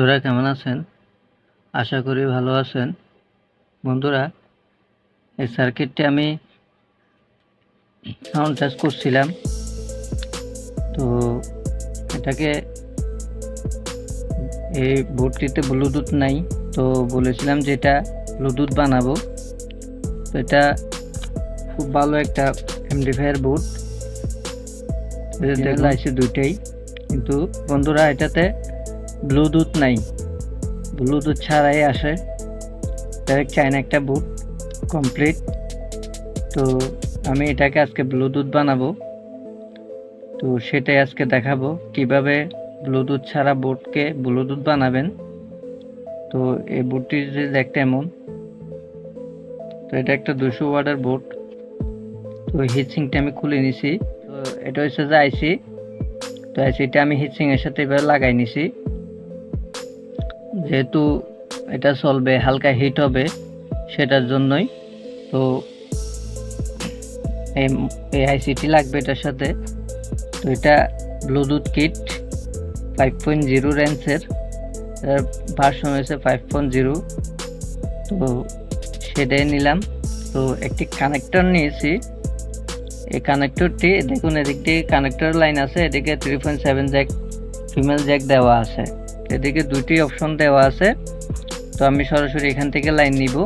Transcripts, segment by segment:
বন্ধুরা কেমন আছেন? আশা করি ভালো আছেন। বন্ধুরা এই সার্কিটটি আমি সাউন্ড টেস্ট করছিলাম। তো এটাকে এই বোর্ডটিতে ব্লুটুথ নাই তো বলেছিলাম যে এটা ব্লুটুথ বানাবো। তো এটা খুব ভালো একটা এমডিফায়ার বোর্ড আছে দুইটাই। কিন্তু বন্ধুরা এটাতে ব্লুটুথ নাই। ব্লুটুথ ছাড়াই আসে। চায়না একটা বুট কমপ্লিট তো আমি এটাকে আজকে ব্লুটুথ বানাবো। তো সেটাই আজকে দেখাবো কীভাবে ব্লুটুথ ছাড়া বোর্ডকে ব্লুটুথ বানাবেন। তো এই বোর্ডটি যে দেখতে এমন। তো এটা একটা দুশো ওয়ার্ডের বোর্ড তো হিটসিংটা আমি খুলে নিছি। তো এটা হচ্ছে যে আইসি তো আইসিটা আমি হিটসিং এর সাথে এবার লাগাই নিছি। যেহেতু এটা চলবে, হালকা হিট হবে, সেটার জন্যই তো এই আইসিটি লাগবে এটার সাথে। তো এটা Bluetooth kit five point zero রেঞ্জের এর ভার্সন হয়েছে ফাইভ পয়েন্ট জিরো তো সেটাই নিলাম। তো একটি কানেক্টর নিয়েছি। এই কানেক্টরটি দেখুন এদিক দিয়ে কানেক্টর লাইন আছে, এদিকে three point seven jack female jack দেওয়া আছে। এদিকে দুটি অপশন দেওয়া আছে। তো আমি সরাসরি এখান থেকে লাইন নিব।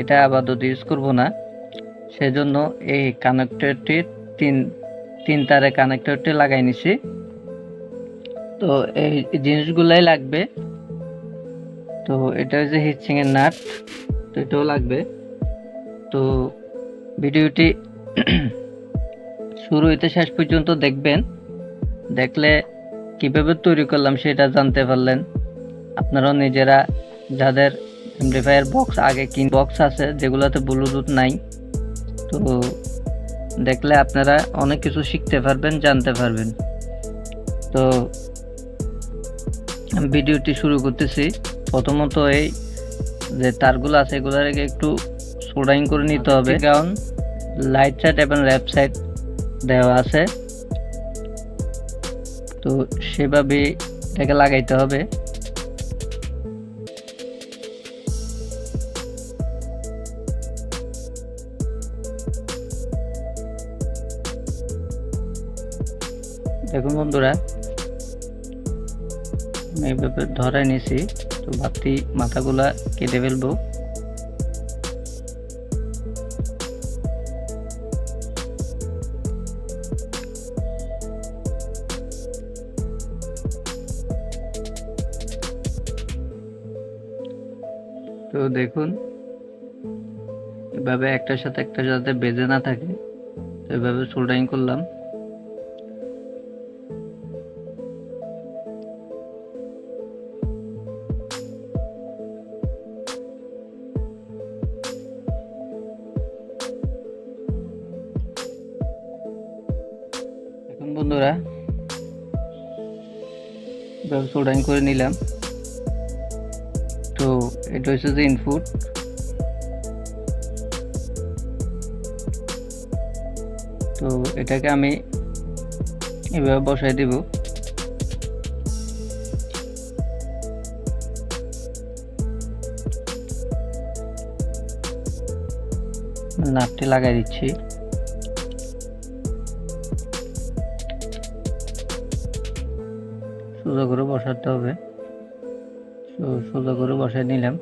এটা আপাতত ইউজ করব না। সেজন্য এই কানেক্টরটি তিন তিন তারে কানেক্টরটি লাগাই নিছি। তো এই জিনিসগুলাই লাগবে। তো এটা হচ্ছে হিটসিং এর নাট। তো এটাও লাগবে। তো ভিডিওটি শুরু হইতে শেষ পর্যন্ত দেখবেন। দেখলে কীভাবে তৈরি করলাম সেটা জানতে পারলেন? আপনারাও নিজেরা যাদের এমপ্লিফায়ার বক্স আগে কিন বক্স আছে যেগুলোতে ব্লুটুথ নাই তো দেখলে আপনারা অনেক কিছু শিখতে পারবেন জানতে পারবেন। তো ভিডিওটি শুরু করতেছি। প্রথমত এই যে তারগুলো আছে এগুলোকে একটু সোডাইং করে নিতে হবে। কারণ লাইট সাইড এবং লেফট সাইড দেওয়া আছে। তো সেভাবে এটাকে লাগাইতে হবে। দেখুন বন্ধুরা, আমি এইভাবে ধরে নিছি, তো ভাবছি মাথাগুলা কেটে ফেলব। তো দেখুন, এভাবে একটার সাথে একটা যাতে বেজে না থাকে, তো এভাবে সোল্ডারিং করলাম। বন্ধুরা সোল্ডারিং করে নিলাম। এটা হচ্ছে যে তো এটাকে আমি এভাবে বসাই দিব। নাটটি লাগাই দিচ্ছি। সোজা করে বসাতে হবে। তো সোজা করে বসাই নিলাম।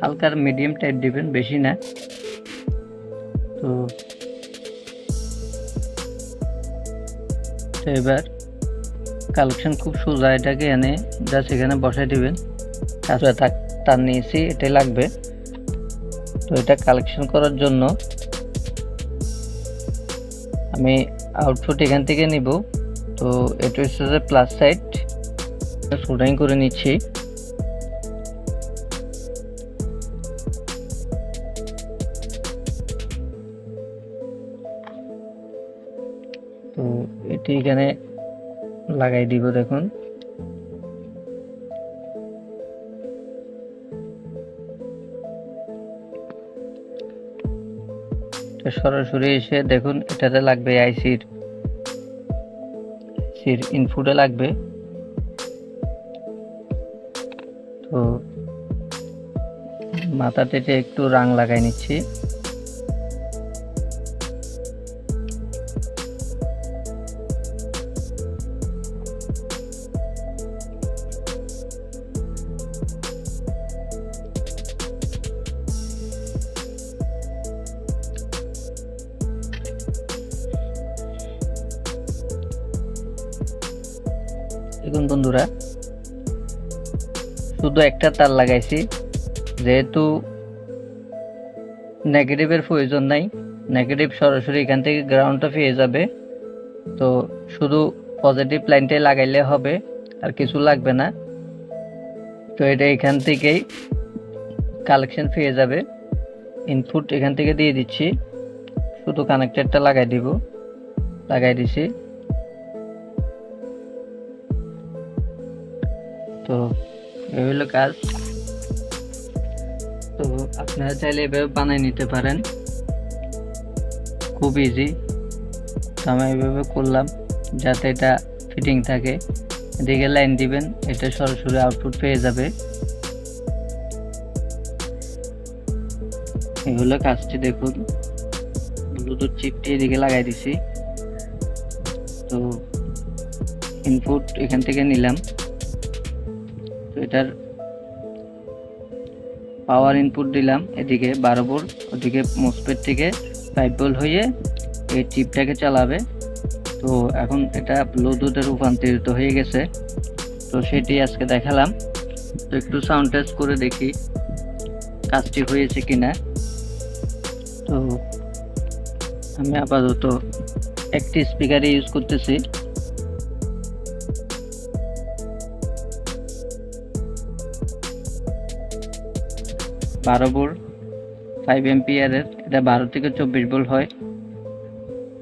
হালকার মিডিয়াম টাইপ দিবেন, বেশি না। তো এবার কালেকশন খুব সোজা এটাকে এনে যা সেখানে বসাই দিবেন। তারপরে তার নিয়েছি এটাই লাগবে। তো এটা কালেকশন করার জন্য আমি আউটপুট এখান থেকে নিব। তো এটা হচ্ছে প্লাস সাইড শুটিং করে নিচ্ছি। তো এটি এখানে লাগাই দিব দেখুন। এটা সরাসরি এসে দেখুন, এটাতে লাগবে আইসির আইসির ইনপুটে লাগবে। তো মাথাটিতে একটু রাং লাগাই নিচ্ছি। দেখুন বন্ধুরা, শুধু একটা তার লাগাইছি, যেহেতু নেগেটিভের প্রয়োজন নাই নেগেটিভ সরাসরি এখান থেকে গ্রাউন্ডটা পেয়ে যাবে, তো শুধু পজিটিভ লাইনটাই লাগাইলে হবে, আর কিছু লাগবে না। তো এটা এখান থেকেই কালেকশন পেয়ে যাবে। ইনপুট এখান থেকে দিয়ে দিচ্ছি, শুধু কানেক্টারটা লাগাই দিব, লাগাই দিছি। তো এই হলো কাজ। তো আপনারা চাইলে এভাবে বানিয়ে নিতে পারেন। খুব ইজি তো আমি এইভাবে করলাম, যাতে এটা ফিটিং থাকে। এদিকে লাইন দিবেন, এটা সরাসরি আউটপুট পেয়ে যাবে। এই হলো কাজটি দেখুন। ব্লুটুথ চিপটি এদিকে লাগাই দিছি। তো ইনপুট এখান থেকে নিলাম। এটার পাওয়ার ইনপুট দিলাম এদিকে বারো ভোল্ট ওদিকে মোসপেট থেকে ফাইভ ভোল্ট হয়ে এই চিপটাকে চালাবে। তো এখন এটা ব্লুটুথে রূপান্তরিত হয়ে গেছে। তো সেটি আজকে দেখালাম। তো একটু সাউন্ড টেস্ট করে দেখি কাজটি হয়েছে কিনা। তো আমি আপাতত একটি স্পিকারে ইউজ করতেছি। বারো ভোল্ট ফাইভ এমপিয়ারের এটা বারো থেকে চব্বিশ ভোল্ট হয়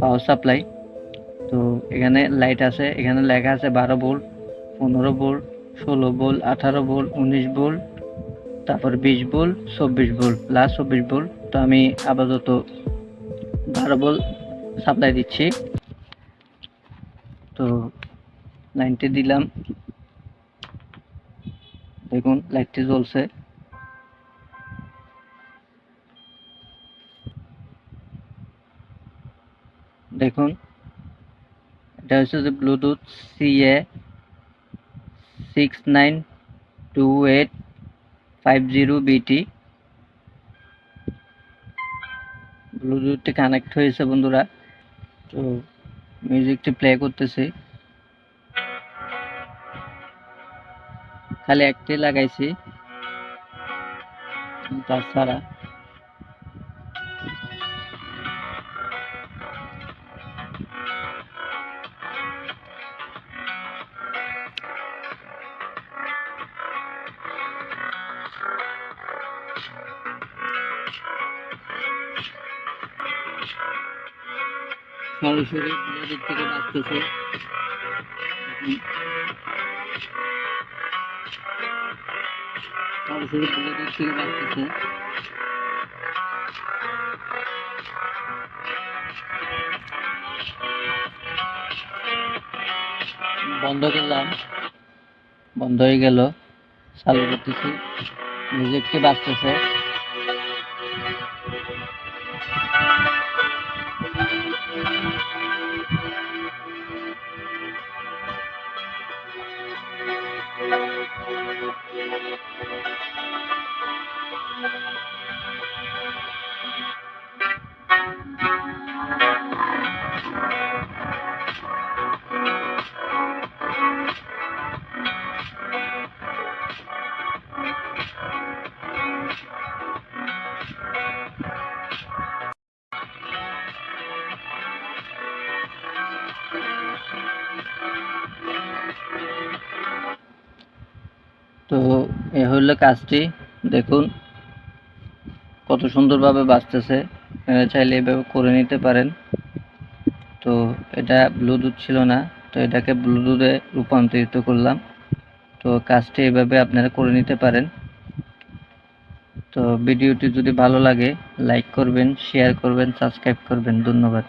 পাওয়ার সাপ্লাই তো এখানে লাইট আছে, এখানে লেখা আছে বারো ভোল্ট পনেরো ভোল্ট ষোলো ভোল্ট আঠারো ভোল্ট উনিশ ভোল্ট তারপর বিশ ভোল্ট চব্বিশ ভোল্ট প্লাস চব্বিশ ভোল্ট তো আমি আপাতত বারো ভোল্ট সাপ্লাই দিচ্ছি। তো লাইনটি দিলাম। দেখুন লাইটটি জ্বলছে। দেখুন। এটা হচ্ছে যে Bluetooth CA six nine two eight five zero BT ব্লুটুথটি connect হয়েছে বন্ধুরা। তো মিউজিকটি প্লে করতেছি। খালি একটি লাগাইছি। তাছাড়া সরাসরি নদীর থেকে বাঁচতেছে। সরাসরি নদীর থেকে বাঁচতেছে। বন্ধ করলাম। বন্ধ হয়ে গেল। চালু করতেছি। মিউজিকটি বাজতেছে। তো এ হলো কাজটি, দেখুন। কত সুন্দরভাবে বাঁচতেছে চাইলে এভাবে করে নিতে পারেন। তো এটা ব্লুটুথ ছিল না, তো এটাকে ব্লুটুথে রূপান্তরিত করলাম। তো কাজটি এভাবে আপনারা করে নিতে পারেন। তো ভিডিওটি যদি ভালো লাগে, লাইক করবেন, শেয়ার করবেন, সাবস্ক্রাইব করবেন। ধন্যবাদ।